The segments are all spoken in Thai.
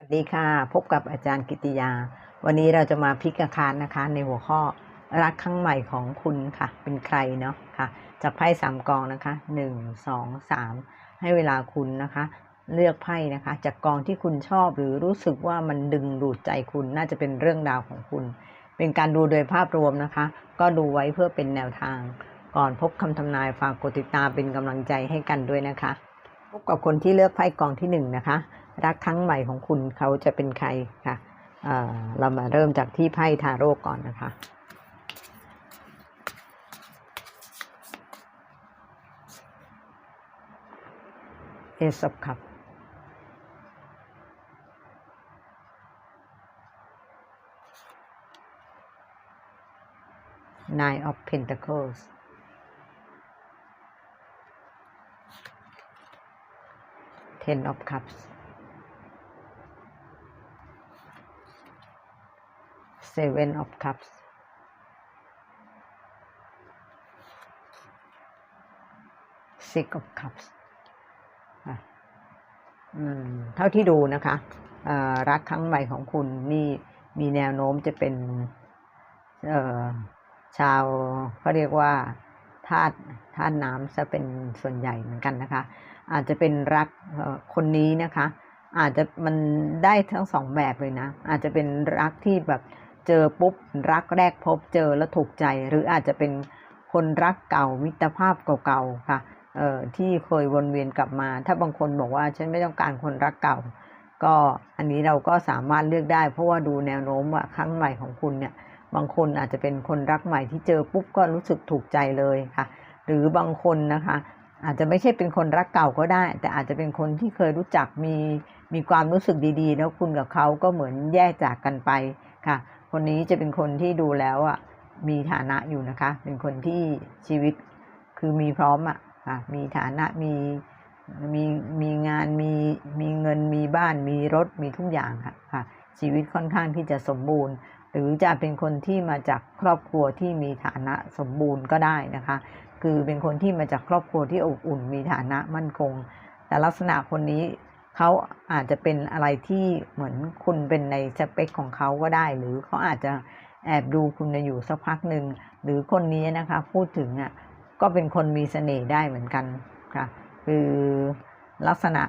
สวัสดีค่ะ พบกับอาจารย์กิติยา วันนี้เราจะมาพลิกอาคารนะคะ ในหัวข้อรักครั้งใหม่ของคุณค่ะ เป็นใครเนาะค่ะจากไพ่สามกองนะคะหนึ่งสองสามให้เวลาคุณนะคะ เลือกไพ่นะคะ จากกองที่คุณชอบหรือรู้สึกว่ามันดึงดูดใจคุณน่าจะเป็นเรื่องราวของคุณ เป็นการดูโดยภาพรวมนะคะ ก็ดูไว้เพื่อเป็นแนวทาง ก่อนพบคำทำนายฝากกดติดตามเป็นกำลังใจให้กันด้วยนะคะ พบกับคนที่เลือกไพ่กองที่หนึ่งนะคะ รักครั้งใหม่ของคุณเขาจะเป็นใครค่ะเเรามาเริ่มจากที่ไพ่ทาโร่ก่อนนะคะเอซอบคับนายออฟเพนท c เคิลส์ Ten of Cups Seven of Cups Six of Cups เท่าที่ดูนะคะ รักครั้งใหม่ของคุณนี่มีแนวโน้มจะเป็นชาวเขาเรียกว่าธาตุธาตุน้ำจะเป็นส่วนใหญ่เหมือนกันนะคะ อาจจะเป็นรักคนนี้นะคะ อาจจะมันได้ทั้งสองแบบเลยนะ อาจจะเป็นรักที่แบบ เจอปุ๊บรักแรกพบเจอแล้วถูกใจ หรืออาจจะเป็นคนรักเก่ามิตรภาพเก่าๆค่ะเอ่อที่เคยวนเวียนกลับมา ถ้าบางคนบอกว่าฉันไม่ต้องการคนรักเก่า ก็อันนี้เราก็สามารถเลือกได้ เพราะว่าดูแนวโน้มว่าครั้งใหม่ของคุณเนี่ยบางคนอาจจะเป็นคนรักใหม่ที่เจอปุ๊บก็รู้สึกถูกใจเลยค่ะ หรือบางคนนะคะ อาจจะไม่ใช่เป็นคนรักเก่าก็ได้ แต่อาจจะเป็นคนที่เคยรู้จักมีมีความรู้สึกดีๆ แล้วคุณกับเขาก็เหมือนแยกจากกันไปค่ะ คนนี้จะเป็นคนที่ดูแล้วอะมีฐานะอยู่นะคะ เป็นคนที่ชีวิตคือมีพร้อมอะค่ะมีฐานะมีมีมีงานมีมีเงินมีบ้านมีรถมีทุกอย่างค่ะค่ะ ชีวิตค่อนข้างที่จะสมบูรณ์ หรือจะเป็นคนที่มาจากครอบครัวที่มีฐานะสมบูรณ์ก็ได้นะคะ คือเป็นคนที่มาจากครอบครัวที่อบอุ่น มีฐานะมั่นคง แต่ลักษณะคนนี้ เขาอาจจะเป็นอะไรที่เหมือนคุณเป็นในสเปคของเขาก็ได้ หรือเขาอาจจะแอบดูคุณอยู่สักพักหนึ่งหรือคนนี้นะคะพูดถึงอะก็เป็นคนมีเสน่ห์ได้เหมือนกันค่ะคือลักษณะ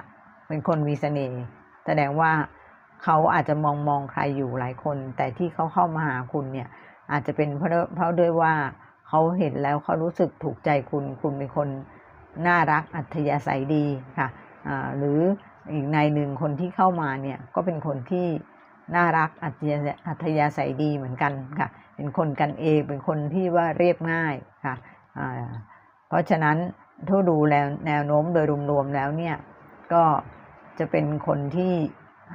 เป็นคนมีเสน่ห์แสดงว่าเขาอาจจะมองมองใครอยู่หลายคน แต่ที่เขาเข้ามาหาคุณเนี่ยอาจจะเป็นเพราะเพราะด้วยว่าเขาเห็นแล้วเขารู้สึกถูกใจคุณคุณเป็นคนน่ารักอัธยาศัยดีค่ะอ่าหรือ อีกในหนึ่งคนที่เข้ามาเนี่ยก็เป็นคนที่น่ารักอัธยาศัยดีเหมือนกันค่ะ เป็นคนกันเอง เป็นคนที่ว่าเรียบง่ายค่ะเพราะฉะนั้นถ้าดูแล้วแนวโน้มโดยรวมๆแล้วเนี่ยก็จะเป็นคนที่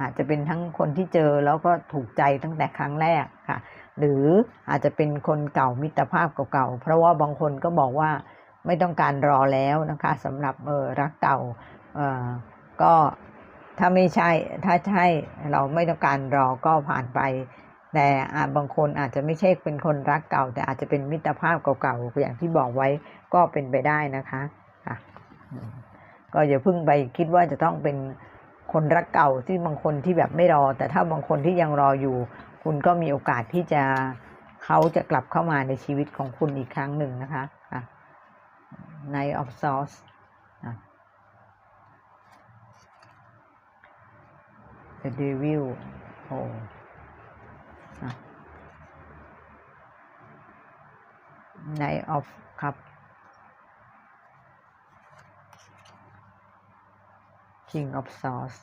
อาจจะเป็นทั้งคนที่เจอแล้วก็ถูกใจตั้งแต่ครั้งแรกค่ะ หรืออาจจะเป็นคนเก่ามิตรภาพเก่าๆเพราะว่าบางคนก็บอกว่าไม่ต้องการรอแล้วนะคะสำหรับเออรักเก่าเออก็ ถ้าไม่ใช่ ถ้าใช่เราไม่ต้องการรอก็ผ่านไป แต่บางคนอาจจะไม่ใช่เป็นคนรักเก่า แต่อาจจะเป็นมิตรภาพเก่าๆ อย่างที่บอกไว้ก็เป็นไปได้นะคะค่ะก็อย่าเพิ่งไปคิดว่าจะต้องเป็นคนรักเก่าที่บางคนที่แบบไม่รอ แต่ถ้าบางคนที่ยังรออยู่ คุณก็มีโอกาสที่จะเขาจะกลับเข้ามาในชีวิตของคุณอีกครั้งหนึ่งนะคะอะ Night of Swords อะ The Devil โอ้อะ Night of Cup King of Swords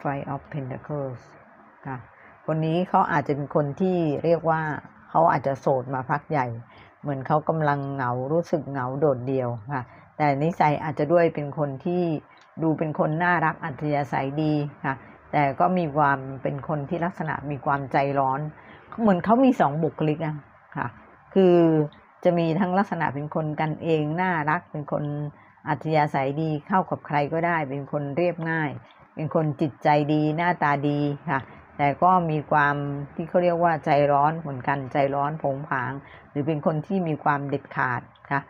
Five of Pentacles ค่ะคนนี้เขาอาจจะเป็นคนที่เรียกว่าเขาอาจจะโสดมาพักใหญ่ เหมือนเขากำลังเหงารู้สึกเหงาโดดเดี่ยวค่ะ แต่นิสัยอาจจะด้วยเป็นคนที่ดูเป็นคนน่ารักอัธยาศัยดีค่ะ แต่ก็มีความเป็นคนที่ลักษณะมีความใจร้อน เหมือนเขามีสองบุคลิกอะค่ะ คือจะมีทั้งลักษณะเป็นคนกันเองน่ารัก เป็นคนอัธยาศัยดีเข้ากับใครก็ได้ เป็นคนเรียบง่าย เป็นคนจิตใจดีหน้าตาดีค่ะ แต่ก็มีความที่เขาเรียกว่าใจร้อนเหมือนกันใจร้อนผงผาง หรือเป็นคนที่มีความเด็ดขาดค่ะ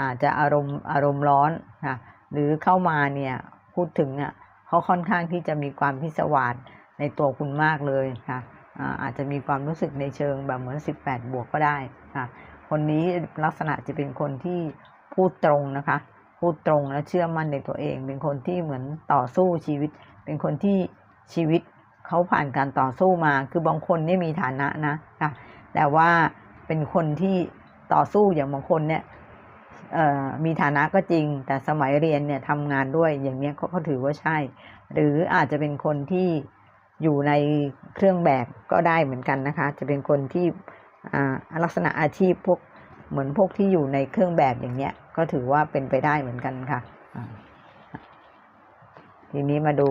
อาจจะอารมณ์อารมณ์ร้อนค่ะหรือเข้ามาเนี่ยพูดถึงอะเขาค่อนข้างที่จะมีความพิศวาสในตัวคุณมากเลยค่ะอาจจะมีความรู้สึกในเชิงแบบเหมือน 18 บวกก็ได้ค่ะคนนี้ลักษณะจะเป็นคนที่พูดตรงนะคะ พูดตรงและเชื่อมั่นในตัวเอง เป็นคนที่เหมือนต่อสู้ชีวิต เป็นคนที่ชีวิตเขาผ่านการต่อสู้มา คือบางคนนี่มีฐานะนะค่ะแต่ว่าเป็นคนที่ต่อสู้อย่างบางคนเนี่ย มีฐานะก็จริง แต่สมัยเรียนเนี่ยทำงานด้วยอย่างเนี้ยเขาถือว่าใช่ หรืออาจจะเป็นคนที่อยู่ในเครื่องแบบก็ได้เหมือนกันนะคะ จะเป็นคนที่ลักษณะอาชีพพวกเหมือนพวกที่อยู่ในเครื่องแบบอย่างเนี้ยก็ถือว่าเป็นไปได้เหมือนกันค่ะทีนี้มาดู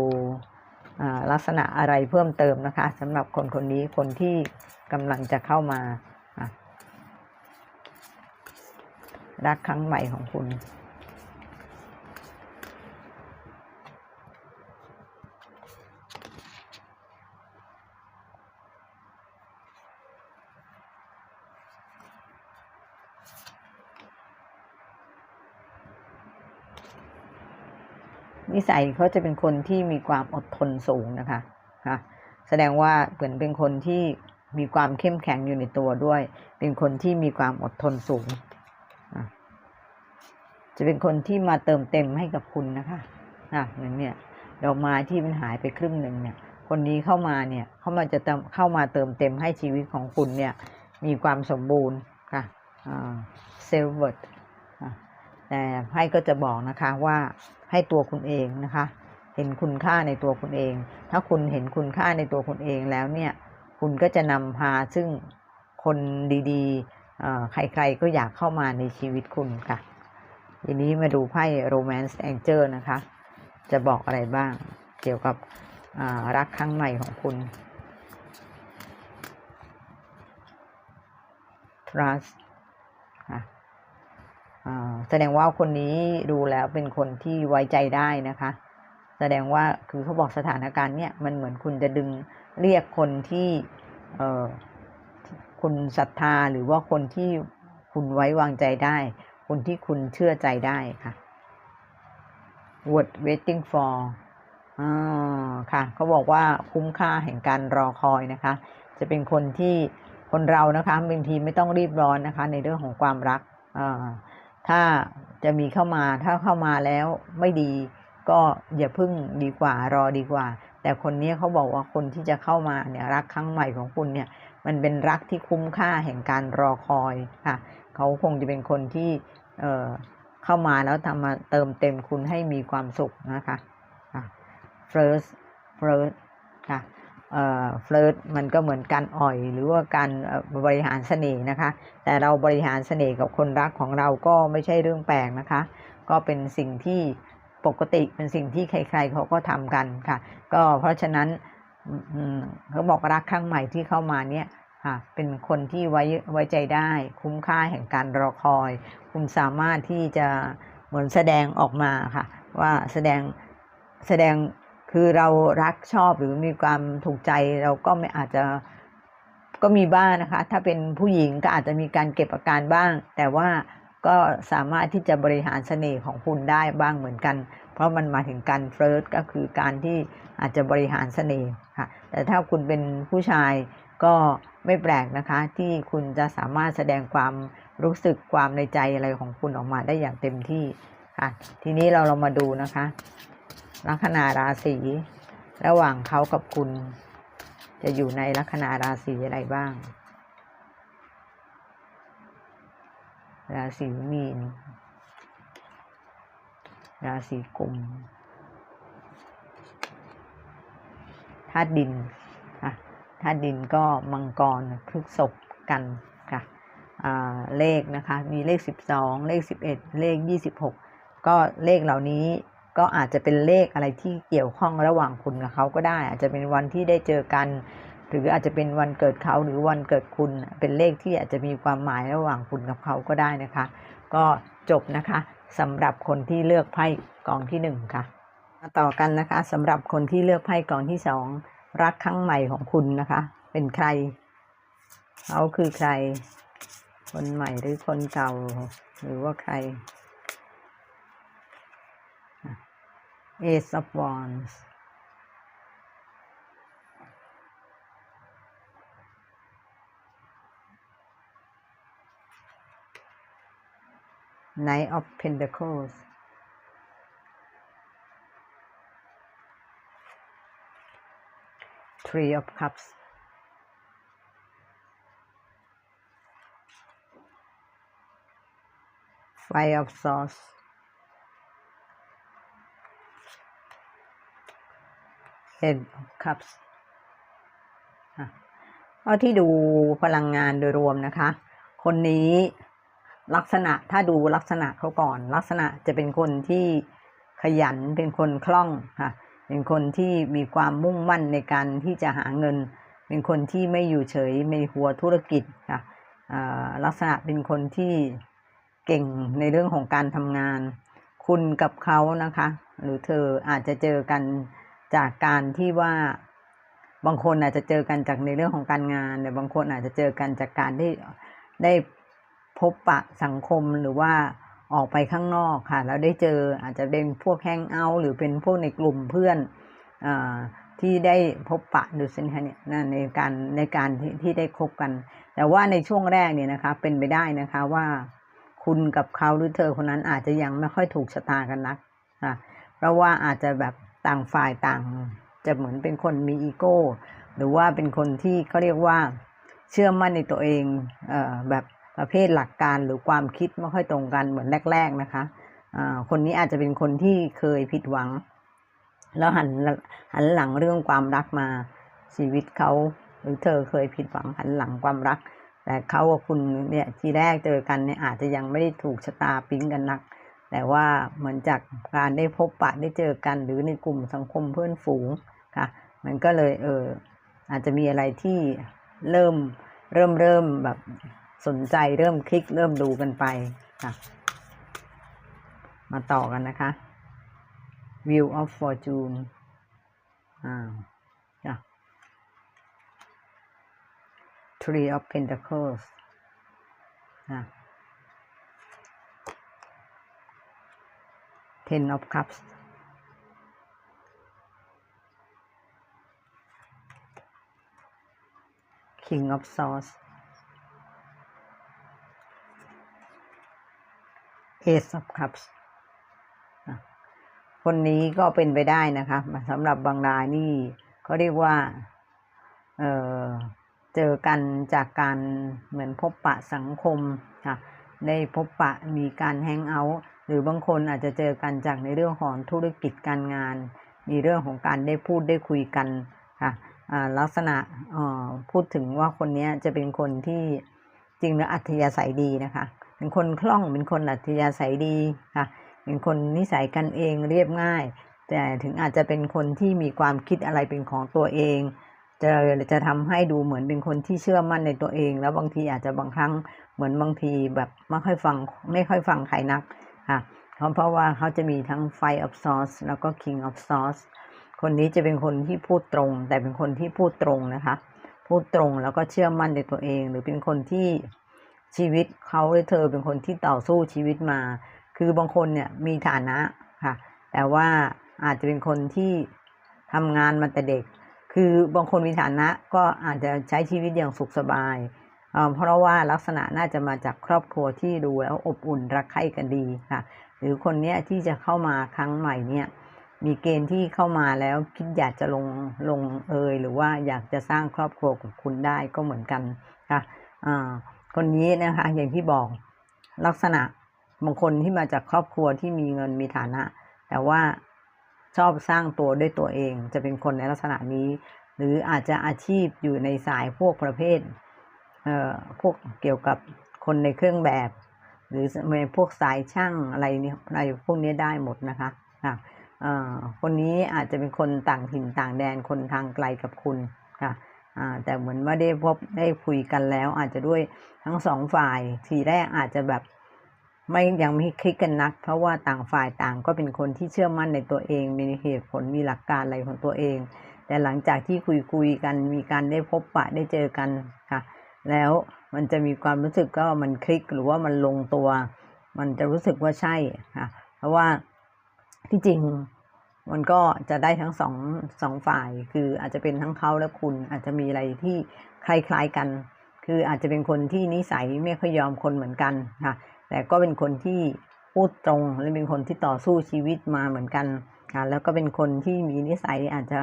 ลักษณะอะไรเพิ่มเติมนะคะสำหรับคนคนนี้คนที่กำลังจะเข้ามาอะ รักครั้งใหม่ของคุณ นิสัยเขาจะเป็นคนที่มีความอดทนสูงนะคะค่ะแสดงว่าเหมือนเป็นคนที่มีความเข้มแข็งอยู่ในตัวด้วย เป็นคนที่มีความอดทนสูง จะเป็นคนที่มาเติมเต็มให้กับคุณนะคะอะอย่างเนี้ยดอกไม้ที่มันหายไปครึ่งหนึ่งเนี่ย คนนี้เข้ามาเนี่ยเขามาจะเติมเข้ามาเติมเต็มให้ชีวิตของคุณเนี่ย มีความสมบูรณ์ค่ะเซลเวิร์ดแต่ไพ่ก็จะบอกนะคะว่าให้ตัวคุณเองนะคะ เห็นคุณค่าในตัวคุณเอง ถ้าคุณเห็นคุณค่าในตัวคุณเองแล้วเนี่ย คุณก็จะนำพาซึ่งคนดีๆเอ่อใครๆก็อยากเข้ามาในชีวิตคุณค่ะ ทีนี้มาดูไพ่ Romance Angel นะคะ จะบอกอะไรบ้างเกี่ยวกับรักครั้งใหม่ของคุณ trust ค่ะแสดงว่าคนนี้ดูแล้วเป็นคนที่ไว้ใจได้นะคะ แสดงว่าคือเขาบอกสถานการณ์เนี่ยมันเหมือนคุณจะดึงเรียกคนที่คุณศรัทธาหรือว่าคนที่คุณไว้วางใจได้ คนที่คุณเชื่อใจได้ค่ะ word waiting for อ่าค่ะเขาบอกว่าคุ้มค่าแห่งการรอคอยนะคะ จะเป็นคนที่คนเรานะคะบางทีไม่ต้องรีบร้อนนะคะ ในเรื่องของความรักอ่าถ้าจะมีเข้ามาถ้าเข้ามาแล้วไม่ดีก็อย่าพึ่งดีกว่ารอดีกว่า แต่คนนี้เขาบอกว่าคนที่จะเข้ามาเนี่ยรักครั้งใหม่ของคุณเนี่ย มันเป็นรักที่คุ้มค่าแห่งการรอคอยค่ะ เขาคงจะเป็นคนที่ เออเข้ามาแล้วทำมาเติมเต็มคุณให้มีความสุขนะคะค่ะ first first ค่ะเอ่อ flirt มันก็เหมือนการอ่อยหรือว่าการบริหารเสน่ห์นะคะ แต่เราบริหารเสน่ห์กับคนรักของเราก็ไม่ใช่เรื่องแปลกนะคะ ก็เป็นสิ่งที่ปกติเป็นสิ่งที่ใคร ๆเขาก็ทำกันค่ะ ก็เพราะฉะนั้นเขาบอกรักครั้งใหม่ที่เข้ามาเนี่ย ค่ะเป็นคนที่ไว้ไว้ใจได้ คุ้มค่าแห่งการรอคอย คุณสามารถที่จะเหมือนแสดงออกมาค่ะ ว่าแสดงแสดงคือเรารักชอบหรือมีความถูกใจเราก็ไม่อาจจะก็มีบ้างนะคะ ถ้าเป็นผู้หญิงก็อาจจะมีการเก็บอาการบ้าง แต่ว่าก็สามารถที่จะบริหารเสน่ห์ของคุณได้บ้างเหมือนกัน เพราะมันมาถึงการเฟิร์สก็คือการที่อาจจะบริหารเสน่ห์ค่ะ แต่ถ้าคุณเป็นผู้ชายก็ ไม่แปลกนะคะ ที่คุณจะสามารถแสดงความรู้สึกความในใจอะไรของคุณออกมาได้อย่างเต็มที่ค่ะ ทีนี้เราเรามาดูนะคะลัคนาราศีระหว่างเขากับคุณ จะอยู่ในลัคนาราศีอะไรบ้าง ราศีมีน ราศีกุมธาตุดิน ค่าดินก็มังกรพฤษภกันค่ะเลขนะคะมีเลขสิบสองเลขสิบเอ็ดเลขยี่สิบหกก็เลขเหล่านี้ก็อาจจะเป็นเลขอะไรที่เกี่ยวข้องระหว่างคุณกับเขาก็ได้ อาจจะเป็นวันที่ได้เจอกัน หรืออาจจะเป็นวันเกิดเขาหรือวันเกิดคุณเป็นเลขที่อาจจะมีความหมายระหว่างคุณกับเขาก็ได้นะคะ ก็จบนะคะสำหรับคนที่เลือกไพ่กองที่หนึ่งค่ะมาต่อกันนะคะสำหรับคนที่เลือกไพ่กองที่สอง รักครั้งใหม่ของคุณนะคะ เป็นใคร เขาคือใคร คนใหม่หรือคนเก่า หรือว่าใคร Ace of Wands Knight of Pentacles Three of Cups Five of Swords Eight of Cups เอาที่ดูพลังงานโดยรวมนะคะ คนนี้ลักษณะถ้าดูลักษณะเขาก่อน ลักษณะจะเป็นคนที่ขยันเป็นคนคล่องค่ะ เป็นคนที่มีความมุ่งมั่นในการที่จะหาเงิน เป็นคนที่ไม่อยู่เฉยไม่หัวธุรกิจค่ะลักษณะเป็นคนที่เก่งในเรื่องของการทำงาน คุณกับเขานะคะ หรือเธออาจจะเจอกันจากการที่ว่าบางคนอาจจะเจอกันจากในเรื่องของการงานแต่บางคนอาจจะเจอกันจากการที่ได้พบปะสังคมหรือว่า ออกไปข้างนอกค่ะ แล้วได้เจออาจจะเป็นพวกแฮงเอาท์หรือเป็นพวกในกลุ่มเพื่อนอที่ได้พบปะดูสิคะเนี่ยในการในการที่ที่ได้คบกัน แต่ว่าในช่วงแรกเนี่ยนะคะเป็นไปได้นะคะว่าคุณกับเขาหรือเธอคนนั้นอาจจะยังไม่ค่อยถูกชะตากันนักค่ะเพราะว่าอาจจะแบบต่างฝ่ายต่าง จะเหมือนเป็นคนมีอีโก้ หรือว่าเป็นคนที่เขาเรียกว่าเชื่อมั่นในตัวเองเออแบบ ประเภทหลักการหรือความคิดไม่ค่อยตรงกันเหมือนแรก ๆนะคะอ่าคนนี้อาจจะเป็นคนที่เคยผิดหวัง แล้วหันหันหลังเรื่องความรักมาชีวิตเขาหรือเธอเคยผิดหวังหันหลังความรัก แต่เขากับคุณเนี่ยทีแรกเจอกันเนี่ยอาจจะยังไม่ได้ถูกชะตาปิ๊งกันนัก แต่ว่าเหมือนจากการได้พบปะได้เจอกันหรือในกลุ่มสังคมเพื่อนฝูงค่ะมันก็เลยเอออาจจะมีอะไรที่เริ่มเริ่มเริ่มแบบ สนใจเริ่มคลิกเริ่มดูกันไปค่ะ มาต่อกันนะคะ View of Fortune อ่าจ้ะ Three of Pentacles อะ Ten of Cups King of Swords Ace of Cups คนนี้ก็เป็นไปได้นะคะสำหรับบางรายนี่เขาเรียกว่าเออเจอกันจากการเหมือนพบปะสังคมค่ะได้พบปะมีการแฮงเอาท์หรือบางคนอาจจะเจอกันจากในเรื่องของธุรกิจการงาน มีเรื่องของการได้พูดได้คุยกันค่ะลักษณะพูดถึงว่าคนนี้จะเป็นคนที่จริงแล้วอัธยาศัยดีนะคะ เป็นคนคล่องเป็นคนอัธยาศัยดีค่ะเป็นคนนิสัยกันเองเรียบง่าย แต่ถึงอาจจะเป็นคนที่มีความคิดอะไรเป็นของตัวเอง จะจะทำให้ดูเหมือนเป็นคนที่เชื่อมั่นในตัวเอง แล้วบางทีอาจจะบางครั้งเหมือนบางทีแบบไม่ค่อยฟังไม่ค่อยฟังใครนักค่ะเพราะเพราะว่าเขาจะมีทั้ง Five of Swords แล้วก็ King of Swords คนนี้จะเป็นคนที่พูดตรง แต่เป็นคนที่พูดตรงนะคะ พูดตรงแล้วก็เชื่อมั่นในตัวเอง หรือเป็นคนที่ ชีวิตเขาหรือเธอเป็นคนที่ต่อสู้ชีวิตมา คือบางคนเนี่ยมีฐานะค่ะ แต่ว่าอาจจะเป็นคนที่ทำงานมาแต่เด็ก คือบางคนมีฐานะก็อาจจะใช้ชีวิตอย่างสุขสบายเอ่อเพราะว่าลักษณะน่าจะมาจากครอบครัวที่ดูแล้วอบอุ่นรักใคร่กันดีค่ะ หรือคนเนี้ยที่จะเข้ามาครั้งใหม่เนี่ยมีเกณฑ์ที่เข้ามาแล้วคิดอยากจะลงลงเอยหรือว่าอยากจะสร้างครอบครัวกับคุณได้ก็เหมือนกันค่ะอ่า คนนี้นะคะ อย่างที่บอกลักษณะบางคนที่มาจากครอบครัวที่มีเงินมีฐานะ แต่ว่าชอบสร้างตัวด้วยตัวเอง จะเป็นคนในลักษณะนี้ หรืออาจจะอาชีพอยู่ในสายพวกประเภทเอ่อพวกเกี่ยวกับคนในเครื่องแบบ หรือในพวกสายช่างอะไรเนี่ยอะไรพวกนี้ได้หมดนะคะค่ะเอ่อคนนี้อาจจะเป็นคนต่างถิ่นต่างแดนคนทางไกลกับคุณค่ะ แต่เหมือนว่าได้พบได้คุยกันแล้ว อาจจะด้วยทั้งสองฝ่ายทีแรกอาจจะแบบไม่ยังไม่คลิกกันนัก เพราะว่าต่างฝ่ายต่างก็เป็นคนที่เชื่อมั่นในตัวเอง มีเหตุผลมีหลักการอะไรของตัวเอง แต่หลังจากที่คุยคุยกันมีการได้พบปะได้เจอกันค่ะ แล้วมันจะมีความรู้สึกก็มันคลิกหรือว่ามันลงตัว มันจะรู้สึกว่าใช่ค่ะเพราะว่าที่จริง มันก็จะได้ทั้งสองสองฝ่าย คืออาจจะเป็นทั้งเขาและคุณอาจจะมีอะไรที่คล้ายๆกัน คืออาจจะเป็นคนที่นิสัยไม่ค่อยยอมคนเหมือนกันค่ะแต่ก็เป็นคนที่พูดตรงและเป็นคนที่ต่อสู้ชีวิตมาเหมือนกันค่ะแล้วก็เป็นคนที่มีนิสัยอาจจะ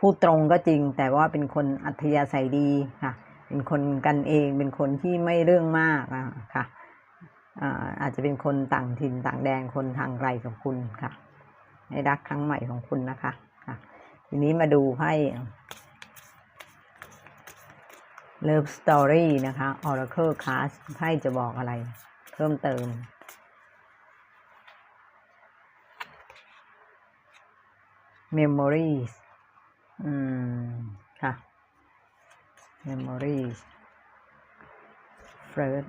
พูดตรงก็จริง แต่ว่าเป็นคนอัธยาศัยดีค่ะ เป็นคนกันเองเป็นคนที่ไม่เรื่องมากค่ะอาอาจจะเป็นคนต่างถิ่นต่างแดนคนทางไกลกับคุณค่ะ ในรักครั้งใหม่ของคุณนะคะค่ะทีนี้มาดูไพ่ Love Story นะคะ Oracle Card ไพ่จะบอกอะไร เพิ่มเติม Memories อืม ค่ะ Memories First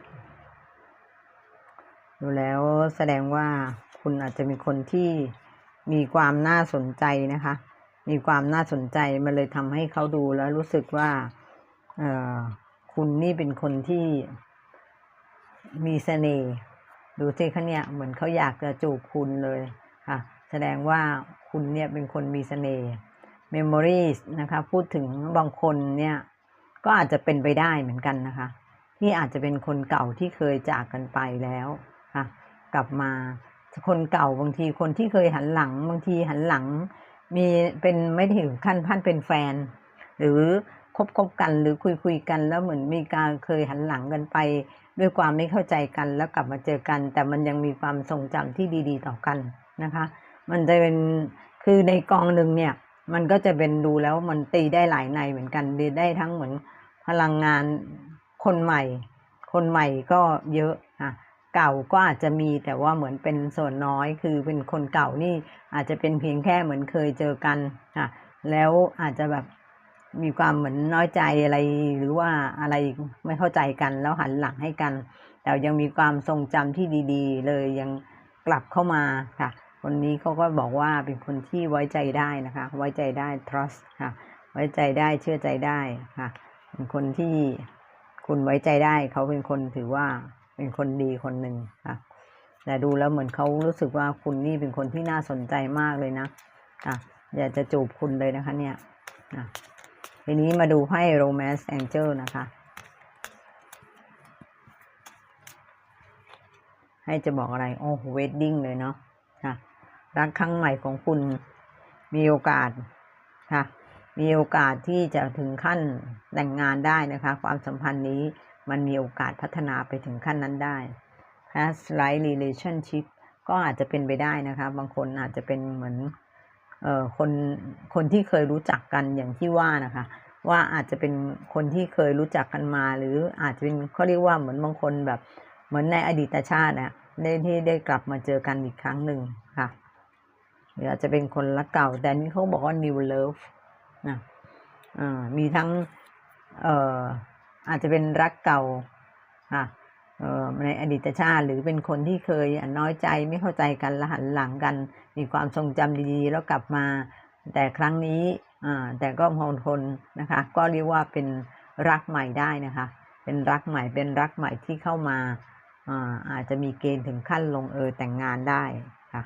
ดูแล้วแสดงว่าคุณอาจจะมีคนที่ มีความน่าสนใจนะคะ มีความน่าสนใจมันเลยทำให้เขาดูแล้วรู้สึกว่าคุณนี่เป็นคนที่มีเสน่ห์ดูสิคะเนี่ยเหมือนเขาอยากจะจูบคุณเลยค่ะ แสดงว่าคุณเนี่ยเป็นคนมีเสน่ห์ memories นะคะพูดถึงบางคนเนี่ย ก็อาจจะเป็นไปได้เหมือนกันนะคะ ที่อาจจะเป็นคนเก่าที่เคยจากกันไปแล้วค่ะ กลับมา คนเก่าบางทีคนที่เคยหันหลัง บางทีหันหลัง มีเป็นไม่ถึงขั้นพันเป็นแฟน หรือคบคบกันหรือคุยคุยกันแล้วเหมือนมีการเคยหันหลังกันไป ด้วยความไม่เข้าใจกันแล้วกลับมาเจอกัน แต่มันยังมีความทรงจำที่ดี ๆ ต่อกันนะคะ มันจะเป็นคือในกองหนึ่งเนี่ย มันก็จะเป็นดูแล้วมันตีได้หลายในเหมือนกันดีได้ทั้งเหมือนพลังงานคนใหม่ คนใหม่ก็เยอะ เก่าก็อาจจะมีแต่ว่าเหมือนเป็นส่วนน้อยคือเป็นคนเก่านี่อาจจะเป็นเพียงแค่เหมือนเคยเจอกันอะ แล้วอาจจะแบบมีความเหมือนน้อยใจอะไรหรือว่าอะไรไม่เข้าใจกันแล้วหันหลังให้กัน แต่ยังมีความทรงจำที่ดี ๆ เลยยังกลับเข้ามาค่ะ คนนี้เขาก็บอกว่าเป็นคนที่ไว้ใจได้นะคะ ไว้ใจได้ trust ค่ะ ไว้ใจได้เชื่อใจได้ค่ะเป็นคนที่คุณไว้ใจได้เขาเป็นคนถือว่า เป็นคนดีคนหนึ่งค่ะ แต่ดูแล้วเหมือนเขารู้สึกว่าคุณนี่เป็นคนที่น่าสนใจมากเลยนะอะอยากจะจูบคุณเลยนะคะ เนี่ยอะทีนี้มาดูไพ่ romance angel นะคะให้จะบอกอะไร โอ้เวดดิ้งเลยเนาะค่ะรักครั้งใหม่ของคุณมีโอกาสค่ะ มีโอกาสที่จะถึงขั้นแต่งงานได้นะคะ ความสัมพันธ์นี้ มันมีโอกาสพัฒนาไปถึงขั้นนั้นได้ past life relationship ก็อาจจะเป็นไปได้นะคะ บางคนอาจจะเป็นเหมือนเอ่อคนคนที่เคยรู้จักกันอย่างที่ว่านะคะ ว่าอาจจะเป็นคนที่เคยรู้จักกันมา หรืออาจจะเป็นเขาเรียกว่าเหมือนบางคนแบบเหมือนในอดีตชาติอะได้ที่ได้กลับมาเจอกันอีกครั้งหนึ่งค่ะหรืออาจจะเป็นคนรักเก่าแต่นี่เขาบอกว่า new love นะอ่ามีทั้งเอ่อ อาจจะเป็นรักเก่าค่ะในอดีตชาติหรือเป็นคนที่เคยน้อยใจไม่เข้าใจกันละหันหลังกัน มีความทรงจำดีๆ แล้วกลับมา แต่ครั้งนี้แต่ก็มองทนนะคะ ก็เรียกว่าเป็นรักใหม่ได้นะคะ เป็นรักใหม่เป็นรักใหม่ที่เข้ามาอาอาจจะมีเกณฑ์ถึงขั้นลงเอยแต่งงานได้ค่ะ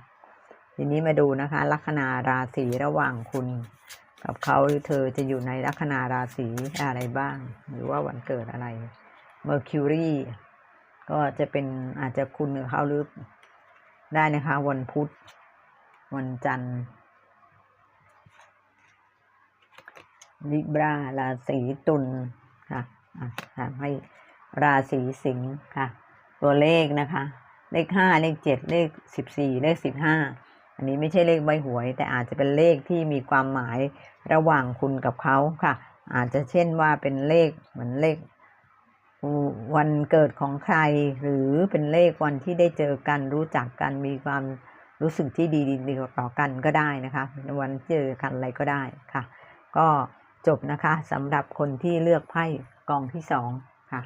ทีนี้มาดูนะคะ ลัคนาราศีระหว่างคุณ กับเขาหรือเธอจะอยู่ในลัคนาราศีอะไรบ้าง หรือว่าวันเกิดอะไร Mercury ก็จะเป็นอาจจะคุณกับเขาหรือได้นะคะ วันพุธ วันจันทร์ลิบราราศีตุลค่ะถามให้ราศีสิงห์ค่ะ ตัวเลขนะคะ เลขห้าเลขเจ็ดเลขสิบสี่เลขสิบห้า อันนี้ไม่ใช่เลขใบหวย แต่อาจจะเป็นเลขที่มีความหมายระหว่างคุณกับเขาค่ะ อาจจะเช่นว่าเป็นเลขเหมือนเลขวันเกิดของใคร หรือเป็นเลขวันที่ได้เจอกันรู้จักกันมีความรู้สึกที่ดีดีต่อกันก็ได้นะคะวันเจอกันอะไรก็ได้ค่ะ ก็จบนะคะสำหรับคนที่เลือกไพ่กองที่สองค่ะ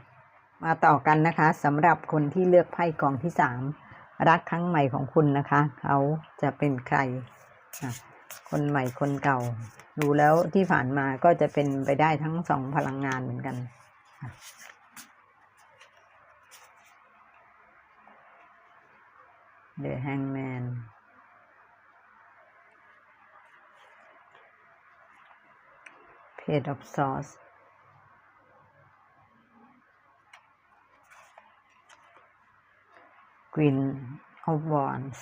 มาต่อกันนะคะสำหรับคนที่เลือกไพ่กองที่สาม รักครั้งใหม่ของคุณนะคะ เขาจะเป็นใคร คนใหม่คนเก่า ดูแล้วที่ผ่านมาก็จะเป็นไปได้ทั้งสองพลังงานเหมือนกันเดอะแฮงแมนเพจออฟซอส Queen of Wands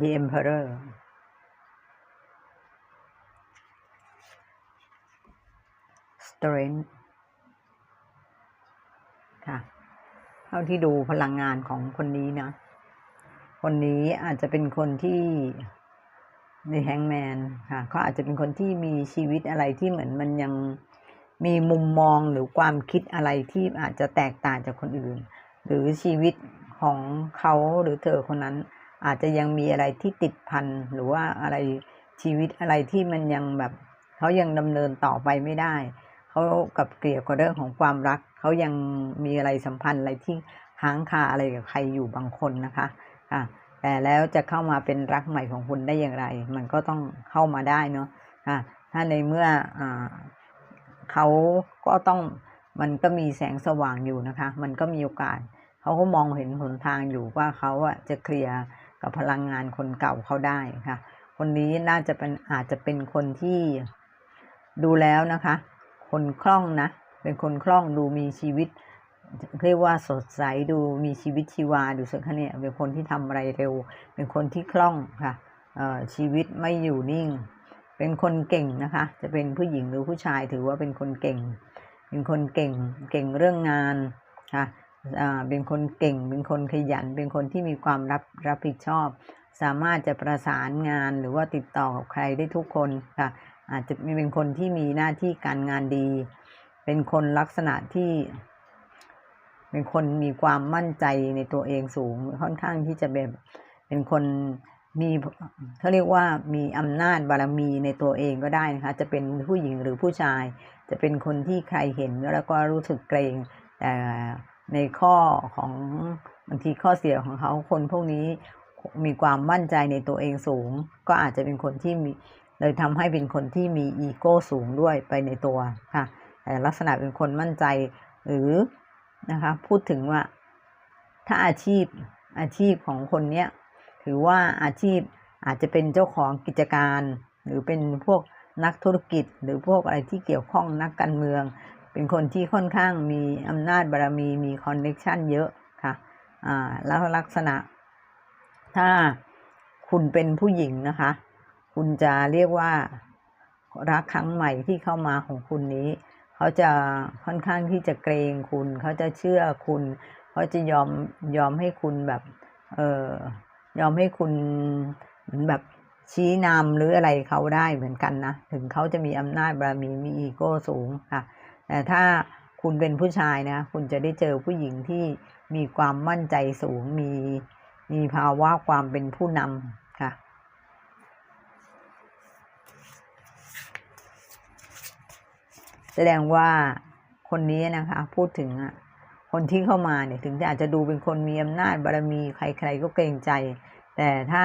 The Emperor Strength ค่ะเท่าที่ดูพลังงานของคนนี้นะ คนนี้อาจจะเป็นคนที่ในแฮงแมนค่ะเขาอาจจะเป็นคนที่มีชีวิตอะไรที่เหมือนมันยัง มีมุมมองหรือความคิดอะไรที่อาจจะแตกต่างจากคนอื่น หรือชีวิตของเขาหรือเธอคนนั้น อาจจะยังมีอะไรที่ติดพันหรือว่าอะไรชีวิตอะไรที่มันยังแบบเขายังดำเนินต่อไปไม่ได้เขากับเกี่ยวกับเรื่องของความรักเขายังมีอะไรสัมพันธ์อะไรที่ค้างคาอะไรกับใครอยู่บางคนนะคะอะแต่แล้วจะเข้ามาเป็นรักใหม่ของคุณได้อย่างไร มันก็ต้องเข้ามาได้เนาะอะถ้าในเมื่ออ เขาก็ต้องมันก็มีแสงสว่างอยู่นะคะ มันก็มีโอกาสเขาก็มองเห็นหนทางอยู่ว่าเขาอะจะเคลียร์กับพลังงานคนเก่าเขาได้ค่ะ คนนี้น่าจะเป็นอาจจะเป็นคนที่ดูแล้วนะคะ คนคล่องนะ เป็นคนคล่องดูมีชีวิต เรียกว่าสดใสดูมีชีวิตชีวาดูสักเนี่ยเป็นคนที่ทำอะไรเร็ว เป็นคนที่คล่องค่ะชีวิตไม่อยู่นิ่ง เป็นคนเก่งนะคะ จะเป็นผู้หญิงหรือผู้ชายถือว่าเป็นคนเก่ง เป็นคนเก่ง เก่งเรื่องงานค่ะเป็นคนเก่ง เป็นคนขยัน เป็นคนที่มีความรับรับผิดชอบ สามารถจะประสานงานหรือว่าติดต่อกับใครได้ทุกคนค่ะ อาจจะมีเป็นคนที่มีหน้าที่การงานดี เป็นคนลักษณะที่เป็นคนมีความมั่นใจในตัวเองสูง ค่อนข้างที่จะแบบเป็นคน มีเขาเรียกว่ามีอำนาจบารมีในตัวเองก็ได้นะคะ จะเป็นผู้หญิงหรือผู้ชาย จะเป็นคนที่ใครเห็นแล้วก็รู้สึกเกรงแต่ในข้อของบางทีข้อเสียของเขาคนพวกนี้มีความมั่นใจในตัวเองสูง ก็อาจจะเป็นคนที่มีเลยทำให้เป็นคนที่มีอีโก้สูงด้วยไปในตัวค่ะแต่ลักษณะเป็นคนมั่นใจหรือนะคะพูดถึงว่าถ้าอาชีพอาชีพของคนเนี้ย ถือว่าอาชีพอาจจะเป็นเจ้าของกิจการ หรือเป็นพวกนักธุรกิจ หรือพวกอะไรที่เกี่ยวข้องนักการเมือง เป็นคนที่ค่อนข้างมีอำนาจบารมีมีคอนเน็ชันเยอะค่ะอ่าแล้วลักษณะ ถ้าคุณเป็นผู้หญิงนะคะ คุณจะเรียกว่ารักครั้งใหม่ที่เข้ามาของคุณนี้ เขาจะค่อนข้างที่จะเกรงคุณ เขาจะเชื่อคุณ เขาจะยอมยอมให้คุณแบบ เออ ยอมให้คุณเหมือนแบบชี้นำหรืออะไรเขาได้เหมือนกันนะ ถึงเขาจะมีอำนาจบารมีมีอีโก้สูงค่ะ แต่ถ้าคุณเป็นผู้ชายนะ คุณจะได้เจอผู้หญิงที่มีความมั่นใจสูง มีมีภาวะความเป็นผู้นำค่ะ แสดงว่าคนนี้นะคะ พูดถึงคนที่เข้ามาเนี่ยถึงจะอาจจะดูเป็นคนมีอำนาจบารมี ใครๆก็เกรงใจ แต่ถ้า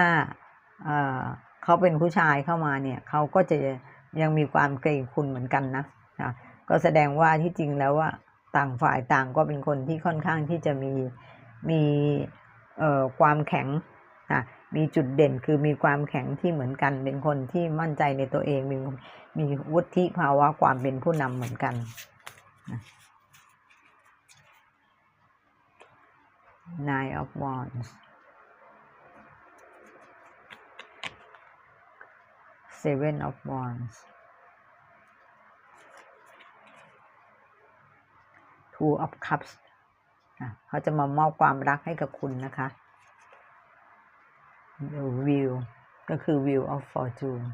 เขาเป็นผู้ชายเข้ามาเนี่ยเขาก็จะยังมีความเกรงคุณเหมือนกันนะนะก็แสดงว่าที่จริงแล้วว่าต่างฝ่ายต่างก็เป็นคนที่ค่อนข้างที่จะมีมีความแข็งนะมีจุดเด่นคือมีความแข็งที่เหมือนกัน เป็นคนที่มั่นใจในตัวเองมีมีวุฒิภาวะความเป็นผู้นำเหมือนกันนะ Nine of Wands Seven of Wands Two of Cups เขาจะมามอบความรักให้กับคุณนะคะ The Wheel ก็คือ Wheel of Fortune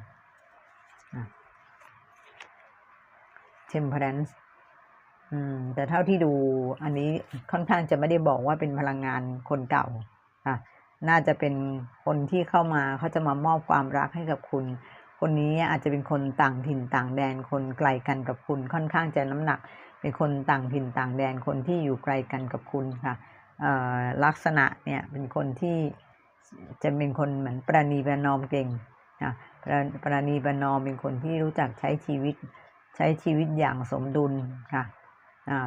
Temperance อืมแต่เท่าที่ดูอันนี้ค่อนข้างจะไม่ได้บอกว่าเป็นพลังงานคนเก่าอะน่าจะเป็นคนที่เข้ามาเขาจะมามอบความรักให้กับคุณ คนนี้อาจจะเป็นคนต่างถิ่นต่างแดนคนไกลกันกับคุณค่อนข้างจะน้ำหนัก เป็นคนต่างถิ่นต่างแดนคนที่อยู่ไกลกันกับคุณค่ะลักษณะเนี่ยเป็นคนที่จะเป็นคนเหมือนประนีประนอมเก่งนะประประนีประนอมเป็นคนที่รู้จักใช้ชีวิตใช้ชีวิตอย่างสมดุลค่ะ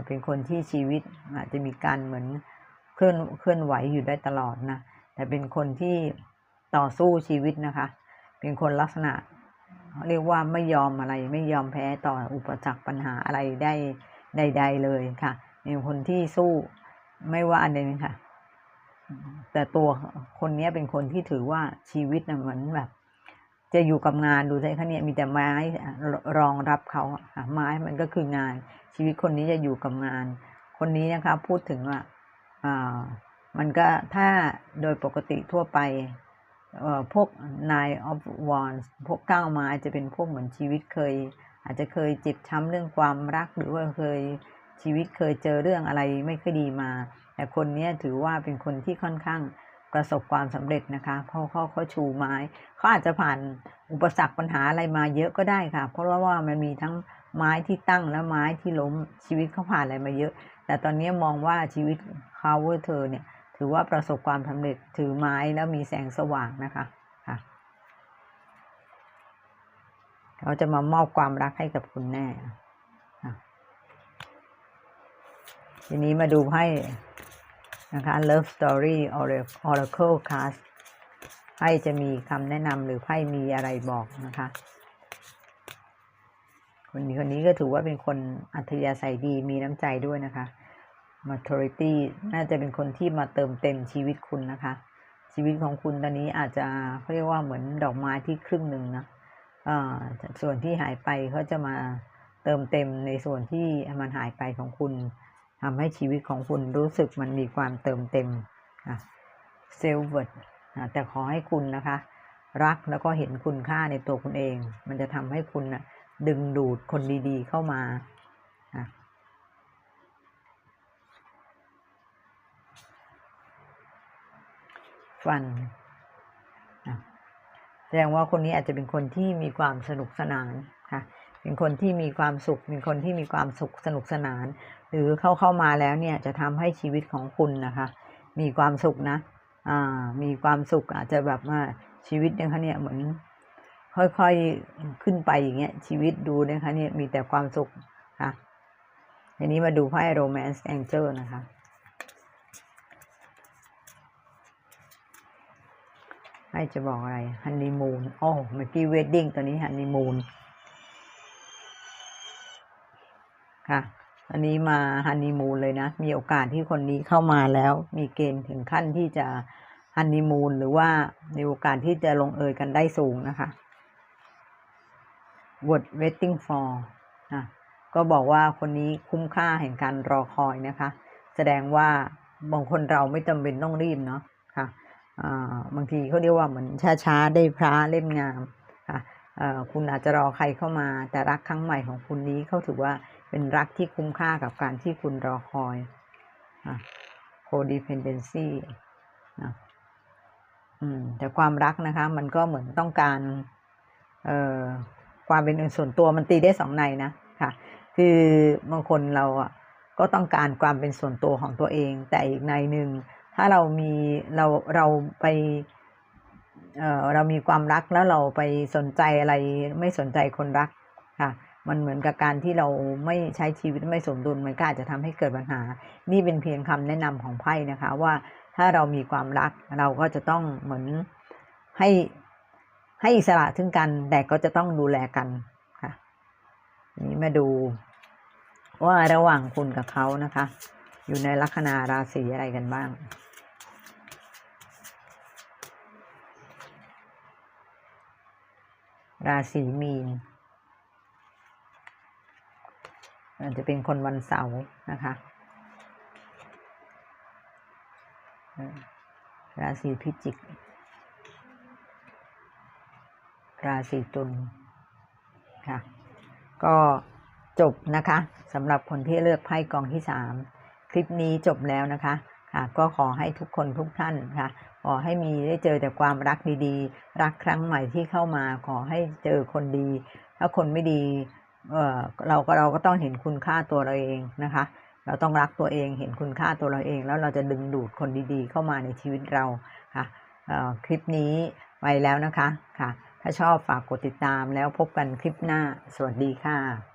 เป็นคนที่ชีวิตอาจจะมีการเหมือนเคลื่อนเคลื่อนไหวอยู่ได้ตลอดนะแต่เป็นคนที่ต่อสู้ชีวิตนะคะ เป็นคนลักษณะ เรียกว่าไม่ยอมอะไรไม่ยอมแพ้ต่ออุปสรรคปัญหาอะไรได้ใด ๆ เลยค่ะเป็นคนที่สู้ไม่ว่าอันใดค่ะ แต่ตัวคนเนี้ยเป็นคนที่ถือว่าชีวิตน่ะเหมือนแบบ จะอยู่กับงานดูสิคะเนี่ยมีแต่ไม้รองรับเขาค่ะไม้มันก็คืองาน ชีวิตคนนี้จะอยู่กับงาน คนนี้นะคะ พูดถึงว่าอ่ามันก็ถ้าโดยปกติทั่วไป เอ่อพวก nine of wands พวกเก้าไม้จะเป็นพวกเหมือนชีวิตเคย อาจจะเคยเจ็บช้ำเรื่องความรักหรือว่าเคยชีวิตเคยเจอเรื่องอะไรไม่ค่อยดีมา แต่คนนี้ถือว่าเป็นคนที่ค่อนข้างประสบความสำเร็จนะคะเพราะเขาเขาชูไม้เขาอาจจะผ่านอุปสรรคปัญหาอะไรมาเยอะก็ได้ค่ะ เพราะว่ามันมีทั้งไม้ที่ตั้งและไม้ที่ล้มชีวิตเขาผ่านอะไรมาเยอะ แต่ตอนนี้มองว่าชีวิตเขาเธอเนี่ย ถือว่าประสบความสำเร็จถือไม้แล้วมีแสงสว่างนะคะค่ะเขาจะมามอบความรักให้กับคุณแน่ทีนี้มาดูไพ่นะคะ Love Story Oracle Card ไพ่จะมีคำแนะนำหรือไพ่มีอะไรบอกนะคะคนนี้คนนี้ก็ถือว่าเป็นคนอัธยาศัยดีมีน้ำใจด้วยนะคะ maturity น่าจะเป็นคนที่มาเติมเต็มชีวิตคุณนะคะ ชีวิตของคุณตอนนี้อาจจะเขาเรียกว่าเหมือนดอกไม้ที่ครึ่งหนึ่งนะส่วนที่หายไปเขาจะมาเติมเต็มในส่วนที่มันหายไปของคุณทำให้ชีวิตของคุณรู้สึกมันมีความเติมเต็มเซลเวิร์ดแต่ขอให้คุณนะคะ รักแล้วก็เห็นคุณค่าในตัวคุณเอง มันจะทำให้คุณนะดึงดูดคนดีๆเข้ามาอะ ฟัน แสดงว่าคนนี้อาจจะเป็นคนที่มีความสนุกสนานค่ะเป็นคนที่มีความสุข เป็นคนที่มีความสุขสนุกสนาน หรือเข้าเข้ามาแล้วเนี่ยจะทำให้ชีวิตของคุณนะคะ มีความสุขนะอ่ามีความสุขอาจจะแบบว่าชีวิตเนี่ยคะเนี่ยเหมือนค่อยๆขึ้นไปอย่างเงี้ยชีวิตดูนะคะเนี่ยมีแต่ความสุขค่ะทีนี้มาดูไพ่ romance angel นะคะ ให้จะบอกอะไรฮันนีมูนโอ้เมื่อกี้เวดดิ้งตอนนี้ฮันนีมูนค่ะอันนี้มาฮันนีมูนเลยนะ มีโอกาสที่คนนี้เข้ามาแล้ว มีเกณฑ์ถึงขั้นที่จะฮันนีมูนหรือว่ามีโอกาสที่จะลงเอยกันได้สูงนะคะ word waiting for นะก็บอกว่าคนนี้คุ้มค่าแห่งการรอคอยนะคะ แสดงว่าบางคนเราไม่จำเป็นต้องรีบเนาะค่ะ บางทีเขาเรียกว่าเหมือนช้าๆได้พระเล่มงามค่ะคุณอาจจะรอใครเข้ามา แต่รักครั้งใหม่ของคุณนี้เขาถือว่าเป็นรักที่คุ้มค่ากับการที่คุณรอคอย codependency นะแต่ความรักนะคะ มันก็เหมือนต้องการความเป็นส่วนตัวมันตีได้สองในนะค่ะ คือบางคนเราอะก็ต้องการความเป็นส่วนตัวของตัวเอง แต่อีกในหนึ่ง ถ้าเรามีเราเราไปเออเรามีความรักแล้วเราไปสนใจอะไรไม่สนใจคนรักค่ะ มันเหมือนกับการที่เราไม่ใช้ชีวิตไม่สมดุลมันก็อาจจะทำให้เกิดปัญหา นี่เป็นเพียงคำแนะนำของไพ่นะคะ ว่าถ้าเรามีความรักเราก็จะต้องเหมือนให้ให้อิสระถึงกันแต่ก็จะต้องดูแลกันค่ะนี้มาดูว่าระหว่างคุณกับเขานะคะ อยู่ในลัคนาราศีอะไรกันบ้าง ราศีมีนอาจจะเป็นคนวันเสาร์นะคะ ราศีพิจิก ราศีตุลค่ะ ก็จบนะคะสำหรับคนที่เลือกไพ่กองที่สามคลิปนี้จบแล้วนะคะ ค่ะก็ขอให้ทุกคนทุกท่านค่ะขอให้มีได้เจอแต่ความรักดีๆ รักครั้งใหม่ที่เข้ามา ขอให้เจอคนดี ถ้าคนไม่ดีเออเราก็เราก็ต้องเห็นคุณค่าตัวเราเองนะคะ เราต้องรักตัวเองเห็นคุณค่าตัวเราเอง แล้วเราจะดึงดูดคนดีๆ เข้ามาในชีวิตเราค่ะคลิปนี้ไปแล้วนะคะค่ะ ถ้าชอบฝากกดติดตามแล้วพบกันคลิปหน้า สวัสดีค่ะ